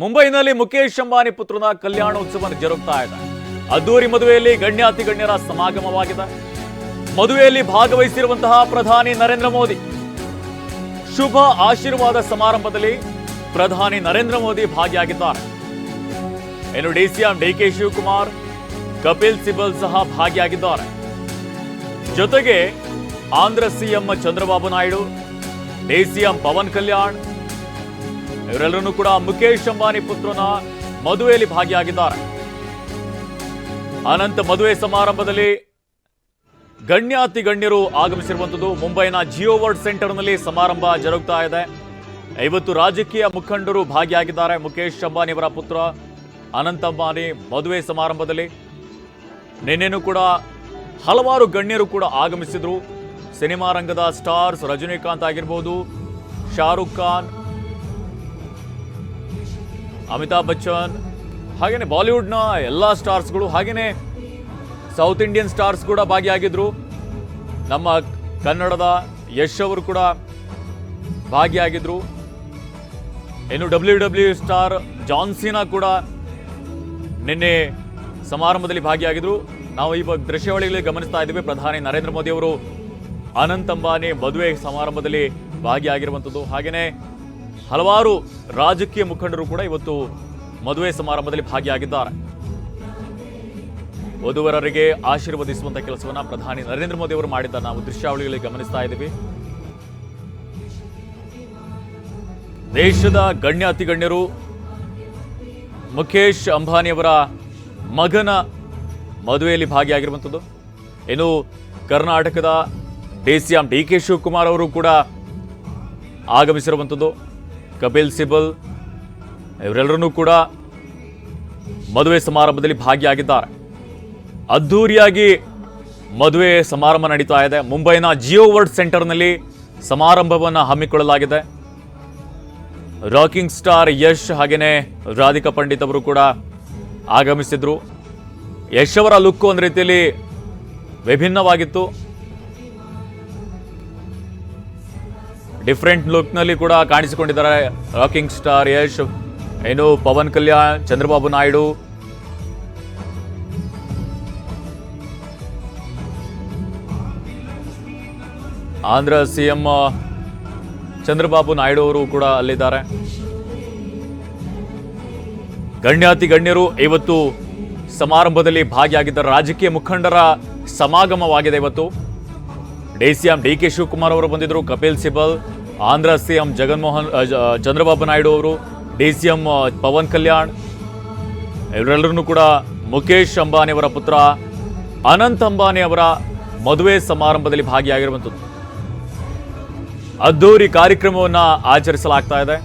ಮುಂಬೈನಲ್ಲಿ ಮುಖೇಶ್ ಅಂಬಾನಿ ಪುತ್ರನ ಕಲ್ಯಾಣೋತ್ಸವ ಜರುಗ್ತಾ ಇದೆ. ಅದ್ದೂರಿ ಮದುವೆಯಲ್ಲಿ ಗಣ್ಯಾತಿ ಗಣ್ಯರ ಸಮಾಗಮವಾಗಿದೆ. ಮದುವೆಯಲ್ಲಿ ಭಾಗವಹಿಸಿರುವಂತಹ ಪ್ರಧಾನಿ ನರೇಂದ್ರ ಮೋದಿ. ಶುಭ ಆಶೀರ್ವಾದ ಸಮಾರಂಭದಲ್ಲಿ ಪ್ರಧಾನಿ ನರೇಂದ್ರ ಮೋದಿ ಭಾಗಿಯಾಗಿದ್ದಾರೆ. ಇನ್ನು ಡಿಸಿಎಂ ಡಿಕೆ ಶಿವಕುಮಾರ್, ಕಪಿಲ್ ಸಿಬಲ್ ಸಹ ಭಾಗಿಯಾಗಿದ್ದಾರೆ. ಜೊತೆಗೆ ಆಂಧ್ರ ಸಿಎಂ ಚಂದ್ರಬಾಬು ನಾಯ್ಡು ಡಿಸಿಎಂ ಪವನ್ ಕಲ್ಯಾಣ್ ಇವರೆಲ್ಲರೂ ಕೂಡ ಮುಖೇಶ್ ಅಂಬಾನಿ ಪುತ್ರನ ಮದುವೆಯಲ್ಲಿ ಭಾಗಿಯಾಗಿದ್ದಾರೆ. ಅನಂತ ಮದುವೆ ಸಮಾರಂಭದಲ್ಲಿ ಗಣ್ಯಾತಿ ಗಣ್ಯರು ಆಗಮಿಸಿರುವಂಥದ್ದು. ಮುಂಬೈನ ಜಿಯೋ ವರ್ಲ್ಡ್ ಸೆಂಟರ್ನಲ್ಲಿ ಸಮಾರಂಭ ಜರುಗ್ತಾ ಇದೆ. ಐವತ್ತು ರಾಜಕೀಯ ಮುಖಂಡರು ಭಾಗಿಯಾಗಿದ್ದಾರೆ. ಮುಖೇಶ್ ಅಂಬಾನಿ ಅವರ ಪುತ್ರ ಅನಂತ ಅಂಬಾನಿ ಮದುವೆ ಸಮಾರಂಭದಲ್ಲಿ. ನಿನ್ನೆನೂ ಕೂಡ ಹಲವಾರು ಗಣ್ಯರು ಕೂಡ ಆಗಮಿಸಿದ್ರು. ಸಿನಿಮಾ ರಂಗದ ಸ್ಟಾರ್ಸ್ ರಜನಿಕಾಂತ್ ಆಗಿರ್ಬೋದು, ಶಾರುಖ್ ಖಾನ್ ಅಮಿತಾಬ್ ಬಚ್ಚನ್ ಹಾಗೆಯೇ ಬಾಲಿವುಡ್ನ ಎಲ್ಲ ಸ್ಟಾರ್ಸ್ಗಳು ಹಾಗೆಯೇ ಸೌತ್ ಇಂಡಿಯನ್ ಸ್ಟಾರ್ಸ್ ಕೂಡ ಭಾಗಿಯಾಗಿದ್ರು. ನಮ್ಮ ಕನ್ನಡದ ಯಶ್ ಅವರು ಕೂಡ ಭಾಗಿಯಾಗಿದ್ರು. ಇನ್ನು ಡಬ್ಲ್ಯೂ ಡಬ್ಲ್ಯೂ ಸ್ಟಾರ್ ಜಾನ್ಸಿನಾ ಕೂಡ ನಿನ್ನೆ ಸಮಾರಂಭದಲ್ಲಿ ಭಾಗಿಯಾಗಿದ್ರು. ನಾವು ಇವಾಗ ದೃಶ್ಯಾವಳಿಗಳಲ್ಲಿ ಗಮನಿಸ್ತಾ ಇದ್ದೀವಿ. ಪ್ರಧಾನಿ ನರೇಂದ್ರ ಮೋದಿ ಅವರು ಅನಂತ್ ಅಂಬಾನಿ ಮದುವೆ ಸಮಾರಂಭದಲ್ಲಿ ಭಾಗಿಯಾಗಿರುವಂಥದ್ದು. ಹಾಗೆಯೇ ಹಲವಾರು ರಾಜಕೀಯ ಮುಖಂಡರು ಕೂಡ ಇವತ್ತು ಮದುವೆ ಸಮಾರಂಭದಲ್ಲಿ ಭಾಗಿಯಾಗಿದ್ದಾರೆ. ವಧುವರರಿಗೆ ಆಶೀರ್ವದಿಸುವಂತಹ ಕೆಲಸವನ್ನು ಪ್ರಧಾನಿ ನರೇಂದ್ರ ಮೋದಿ ಅವರು ಮಾಡಿದ್ದ ನಾವು ದೃಶ್ಯಾವಳಿಗಳಲ್ಲಿ ಗಮನಿಸ್ತಾ ಇದ್ದೀವಿ. ದೇಶದ ಗಣ್ಯ ಅತಿ ಗಣ್ಯರು ಮುಖೇಶ್ ಅಂಬಾನಿಯವರ ಮಗನ ಮದುವೆಯಲ್ಲಿ ಭಾಗಿಯಾಗಿರುವಂಥದ್ದು ಇನ್ನು ಕರ್ನಾಟಕದ D C M D K Shivakumar ಅವರು ಕೂಡ ಆಗಮಿಸಿರುವಂಥದ್ದು ಕಪಿಲ್, ಸಿಬಲ್ ಇವರೆಲ್ಲರೂ ಕೂಡ ಮದುವೆ ಸಮಾರಂಭದಲ್ಲಿ ಭಾಗಿಯಾಗಿದ್ದಾರೆ. ಅದ್ಧೂರಿಯಾಗಿ ಮದುವೆ ಸಮಾರಂಭ ನಡೀತಾ ಇದೆ. ಮುಂಬೈನ ಜಿಯೋ ವರ್ಲ್ಡ್ ಸೆಂಟರ್ನಲ್ಲಿ ಸಮಾರಂಭವನ್ನು ಹಮ್ಮಿಕೊಳ್ಳಲಾಗಿದೆ. ರಾಕಿಂಗ್ ಸ್ಟಾರ್ ಯಶ್ ಹಾಗೆಯೇ ರಾಧಿಕಾ ಪಂಡಿತ್ ಅವರು ಕೂಡ ಆಗಮಿಸಿದರು. ಯಶ್ ಅವರ ಲುಕ್ ಒಂದು ರೀತಿಯಲ್ಲಿ ವಿಭಿನ್ನವಾಗಿತ್ತು. ಡಿಫ್ರೆಂಟ್ ಲುಕ್ನಲ್ಲಿ ಕೂಡ ಕಾಣಿಸಿಕೊಂಡಿದ್ದಾರೆ. ರಾಕಿಂಗ್ ಸ್ಟಾರ್ ಯಶ್, ಏನು, ಪವನ್ ಕಲ್ಯಾಣ್, ಚಂದ್ರಬಾಬು ನಾಯ್ಡು. ಆಂಧ್ರ ಸಿಎಂ ಚಂದ್ರಬಾಬು ನಾಯ್ಡು ಅವರು ಕೂಡ ಅಲ್ಲಿದ್ದಾರೆ. ಗಣ್ಯಾತಿ ಗಣ್ಯರು ಇವತ್ತು ಸಮಾರಂಭದಲ್ಲಿ ಭಾಗಿಯಾಗಿದ್ದಾರೆ ರಾಜಕೀಯ ಮುಖಂಡರ ಸಮಾಗಮವಾಗಿದೆ ಇವತ್ತು. D C M D K Shivakumar ಅವರು ಬಂದಿದ್ದರು ಕಪಿಲ್ ಸಿಬಲ್, ಆಂಧ್ರ ಸಿ ಎಂ ಜಗನ್ಮೋಹನ್ ಚಂದ್ರಬಾಬು ನಾಯ್ಡು ಅವರು, D C M Pavan Kalyan ಇವರೆಲ್ಲರೂ ಕೂಡ ಮುಖೇಶ್ ಅಂಬಾನಿ ಅವರ ಪುತ್ರ, ಅನಂತ್ ಅಂಬಾನಿ ಅವರ ಮದುವೆ ಸಮಾರಂಭದಲ್ಲಿ ಭಾಗಿಯಾಗಿರುವಂಥದ್ದು. ಅದ್ದೂರಿ ಕಾರ್ಯಕ್ರಮವನ್ನು ಆಚರಿಸಲಾಗ್ತಾ ಇದೆ.